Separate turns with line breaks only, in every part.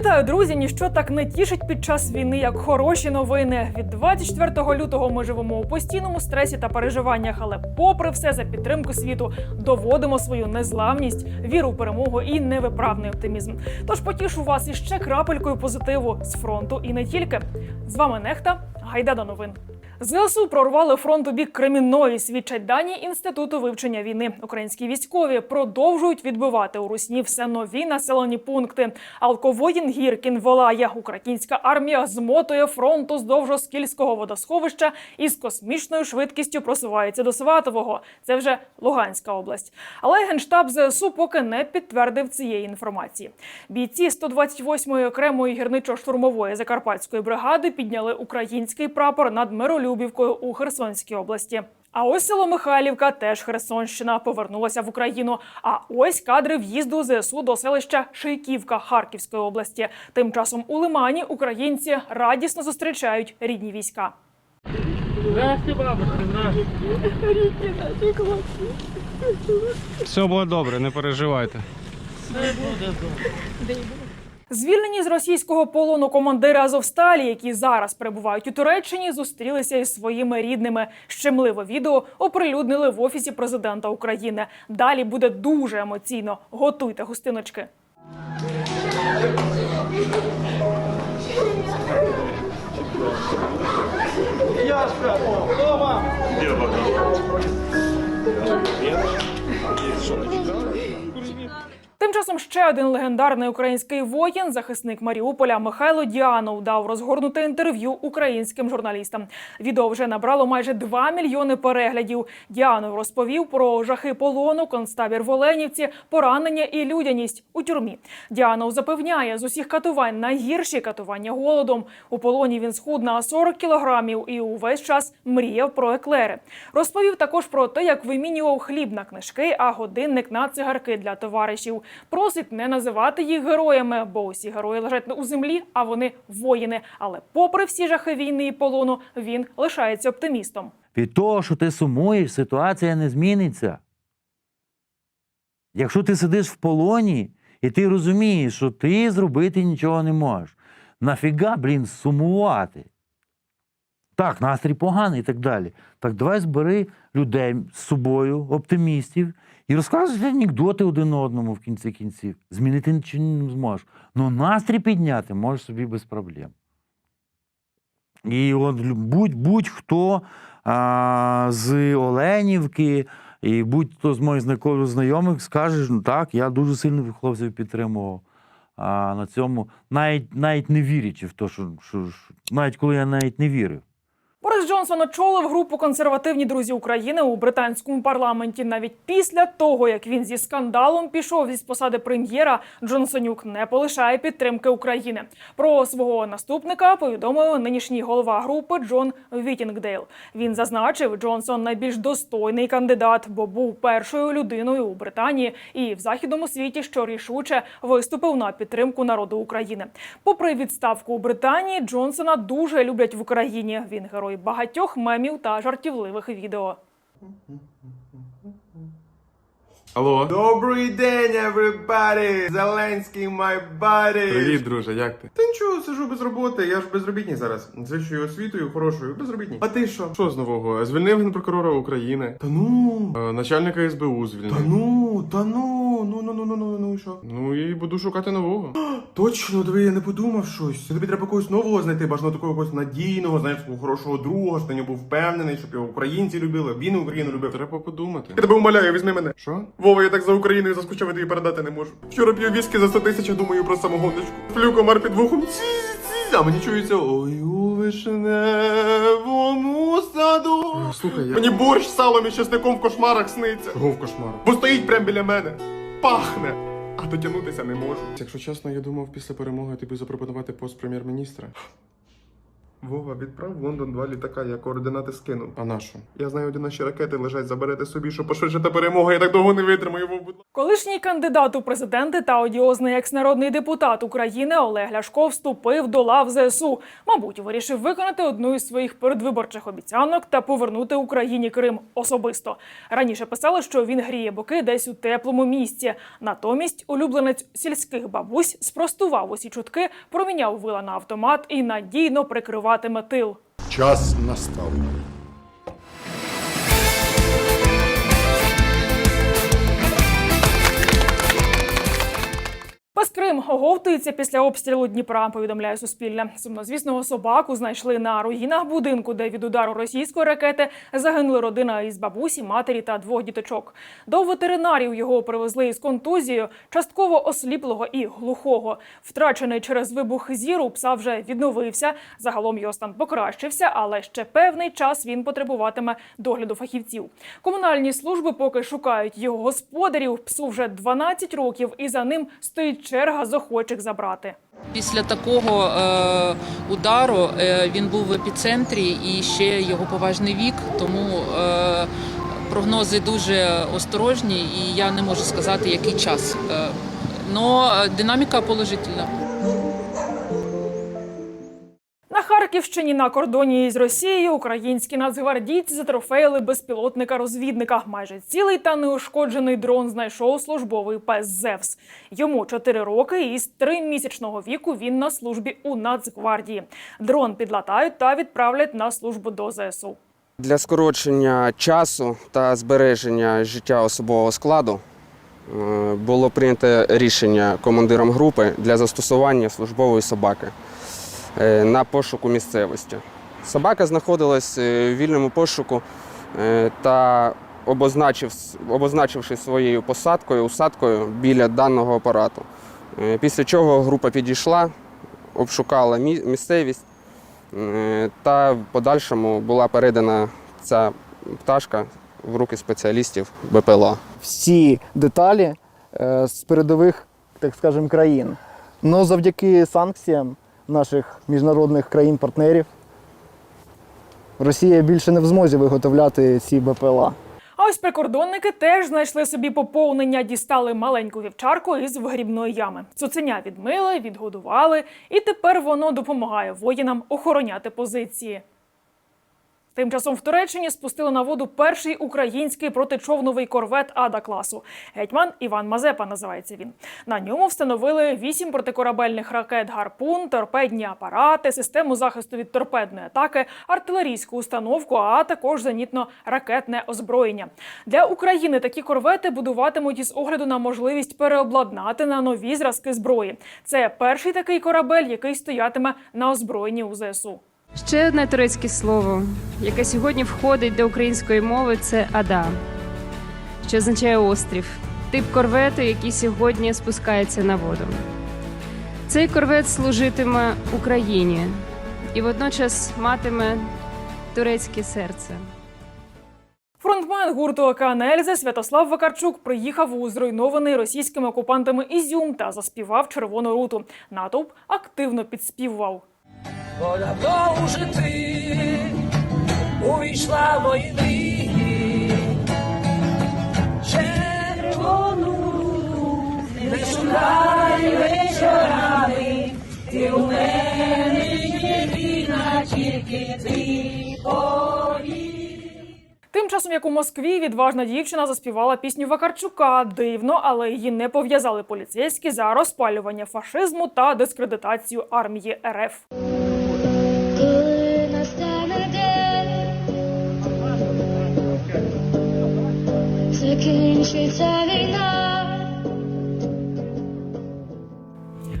Вітаю, друзі! Ніщо так не тішить під час війни, як хороші новини. Від 24 лютого ми живемо у постійному стресі та переживаннях, але, попри все, за підтримку світу доводимо свою незламність, віру в перемогу і невиправний оптимізм. Тож потішу вас іще крапелькою позитиву з фронту і не тільки. З вами Нехта. Гайда до новин. ЗСУ прорвали фронт у бік Кремінної, свідчать дані інституту вивчення війни. Українські військові продовжують відбивати у русні все нові населені пункти. Алковоїн Гіркін волає. Українська армія змотує фронт уздовж Оскільського водосховища і з космічною швидкістю просувається до Сватового. Це вже Луганська область. Але генштаб ЗСУ поки не підтвердив цієї інформації. Бійці 128-ї окремої гірничо-штурмової закарпатської бригади підняли український прапор над Миролюбівкою у Херсонській області. А ось село Михайлівка, теж Херсонщина, повернулася в Україну. А ось кадри в'їзду ЗСУ до селища Шийківка Харківської області. Тим часом у Лимані українці радісно зустрічають рідні війська.
Здрасте, бабушка, здрасте.
Все буде добре, не переживайте.
Все буде добре.
Звільнені з російського полону командири Азовсталі, які зараз перебувають у Туреччині, зустрілися із своїми рідними. Щемливе відео оприлюднили в офісі президента України. Далі буде дуже емоційно. Готуйте гостиночки. Тим часом ще один легендарний український воїн, захисник Маріуполя Михайло Діанов, дав розгорнуте інтерв'ю українським журналістам. Відео вже набрало майже 2 мільйони переглядів. Діанов розповів про жахи полону, концтабір в Оленівці, поранення і людяність у тюрмі. Діанов запевняє, з усіх катувань найгірші катування голодом. У полоні він схуд на 40 кілограмів і увесь час мріяв про еклери. Розповів також про те, як вимінював хліб на книжки, а годинник на цигарки для товаришів. Просить не називати їх героями, бо усі герої лежать у землі, а вони воїни. Але, попри всі жахи війни і полону, він лишається оптимістом.
Від того, що ти сумуєш, ситуація не зміниться. Якщо ти сидиш в полоні і ти розумієш, що ти зробити нічого не можеш, нафіга, блін, сумувати? Так, настрій поганий і так далі. Так давай збери людей з собою, оптимістів, і розказуй анекдоти один одному в кінці кінців. Змінити нічого не зможеш. Ну настрій підняти можеш собі без проблем. І от будь, будь-хто а, з Оленівки, і будь-хто з моїх знайомих скаже, ну так, я дуже сильно хлопців підтримував. А, на цьому, навіть, навіть не вірячи в те, що, що, що навіть коли я навіть не вірив.
Борис Джонсон очолив групу консервативні друзі України у британському парламенті. Навіть після того, як він зі скандалом пішов зі посади прем'єра, Джонсонюк не полишає підтримки України. Про свого наступника повідомив нинішній голова групи Джон Вітінгдейл. Він зазначив, Джонсон найбільш достойний кандидат, бо був першою людиною у Британії і в західному світі, що рішуче виступив на підтримку народу України. Попри відставку у Британії, Джонсона дуже люблять в Україні. Він герой багатьох мемів та жартівливих відео.
Алло,
Добрий день, everybody! Зеленський, my buddy!
привіт, друже, як ти?
Та нічого, сижу без роботи, я ж безробітний зараз. З вищою освітою, хорошою, безробітний. А ти що?
Що з нового? Звільнив генпрокурора України,
Та ну,
е, начальника СБУ звільнив.
та ну, та ну, ну, ну, ну, ну, ну, ну, і що?
Ну і буду шукати нового.
Точно, диви, я не подумав щось. Тобі треба когось нового знайти, бажано такого когось надійного, знаєш, такого хорошого друга, що ти в нього був впевнений, щоб його українці любили, він Україну любив.
Треба подумати.
Я тебе умоляю, візьми мене.
Що?
Вова, я так за Україною заскучав, я тобі передати не можу. Вчора п'ю віскі за 100 тисяч, думаю про самогоночку. Флю комар під вухом. А мені чується ой у вишневому саду.
Слухай, я...
Мені борщ з салом і чесником в кошмарах сниться.
Чого в кошмар?
Бо стоїть прямо біля мене. Пахне. А дотягнутися не можу.
Якщо чесно, я думав після перемоги тобі запропонувати пост прем'єр-міністра. Вова, відправ в Лондон два літака, я координати скину. А на що? Я знаю, де наші ракети лежать, заберете собі, щоб пошвидше та перемога, я так довго не витримаю, Вов, будь.
Колишній кандидат у президенти та одіозний екс-народний депутат України Олег Ляшко вступив до лав ЗСУ. Мабуть, вирішив виконати одну із своїх передвиборчих обіцянок та повернути Україні Крим особисто. Раніше писали, що він гріє боки десь у теплому місці. Натомість улюбленець сільських бабусь спростував усі чутки, проміняв вила на автомат і надійно прикриватиме тил.
Час настав.
Пес Крим оговтується після обстрілу Дніпра. Повідомляє Суспільне. Сумнозвісного собаку знайшли на руїнах будинку, де від удару російської ракети загинули родина із бабусі, матері та двох діточок. До ветеринарів його привезли із контузією, частково осліплого і глухого. Втрачений через вибух зіру пса вже відновився. Загалом його стан покращився, але ще певний час він потребуватиме догляду фахівців. Комунальні служби поки шукають його господарів. Псу вже 12 років, і за ним стоїть черга з охочих забрати.
Після такого е, удару е, він був в епіцентрі і ще його поважний вік, тому е, прогнози дуже осторожні, і я не можу сказати, який час. Е, динаміка положительна.
Харківщині на кордоні із Росією українські нацгвардійці затрофеїли безпілотника-розвідника. Майже цілий та неушкоджений дрон знайшов службовий пес Зевс. Йому 4 роки, і з тримісячного віку він на службі у Нацгвардії. Дрон підлатають та відправлять на службу до ЗСУ.
Для скорочення часу та збереження життя особового складу е, було прийнято рішення командиром групи для застосування службової собаки на пошуку місцевості. Собака знаходилась е, в вільному пошуку е, та обозначив, обозначивши своєю посадкою, усадкою біля даного апарату. Е, Після чого група підійшла, обшукала місцевість. Е, Та в подальшому була передана ця пташка в руки спеціалістів БПЛА.
всі деталі е, з передових, так скажемо, країн. Ну, завдяки санкціям наших міжнародних країн-партнерів Росія більше не в змозі виготовляти ці БПЛА.
А ось прикордонники теж знайшли собі поповнення, дістали маленьку вівчарку із вигрібної ями. Цуценя відмили, відгодували, і тепер воно допомагає воїнам охороняти позиції. Тим часом в Туреччині спустили на воду перший український протичовновий корвет Ада класу. Гетьман Іван Мазепа називається він. На ньому встановили вісім протикорабельних ракет гарпун, торпедні апарати, систему захисту від торпедної атаки, артилерійську установку, а також зенітно-ракетне озброєння. Для України такі корвети будуватимуть із огляду на можливість переобладнати на нові зразки зброї. Це перший такий корабель, який стоятиме на озброєнні у ЗСУ.
Ще одне турецьке слово, яке сьогодні входить до української мови, це ада, що означає острів, тип корвету, який сьогодні спускається на воду. Цей корвет служитиме Україні і водночас матиме турецьке серце.
Фронтмен гурту «Океан Ельзи» Святослав Вакарчук приїхав у зруйнований російськими окупантами Ізюм та заспівав червону руту. Натовп активно підспівував.
Бо давно уже ти увійшла в мої мрії. Червону не шукай вечорами, ти у мене єдина, тільки ти
Тим часом, як у Москві, відважна дівчина заспівала пісню Вакарчука. Дивно, але її не пов'язали поліцейські за розпалювання фашизму та дискредитацію армії РФ.
Закінчиться війна.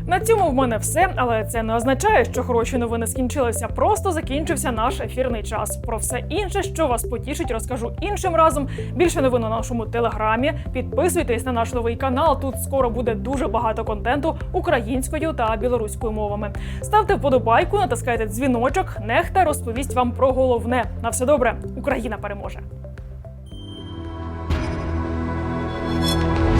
На цьому в мене все, але це не означає, що хороші новини скінчилися. Просто закінчився наш ефірний час. Про все інше, що вас потішить, розкажу іншим разом. Більше новин у нашому телеграмі. Підписуйтесь на наш новий канал. Тут скоро буде дуже багато контенту українською та білоруською мовами. Ставте вподобайку, натискайте дзвіночок. Нехта розповість вам про головне. На все добре, Україна переможе. Thank you.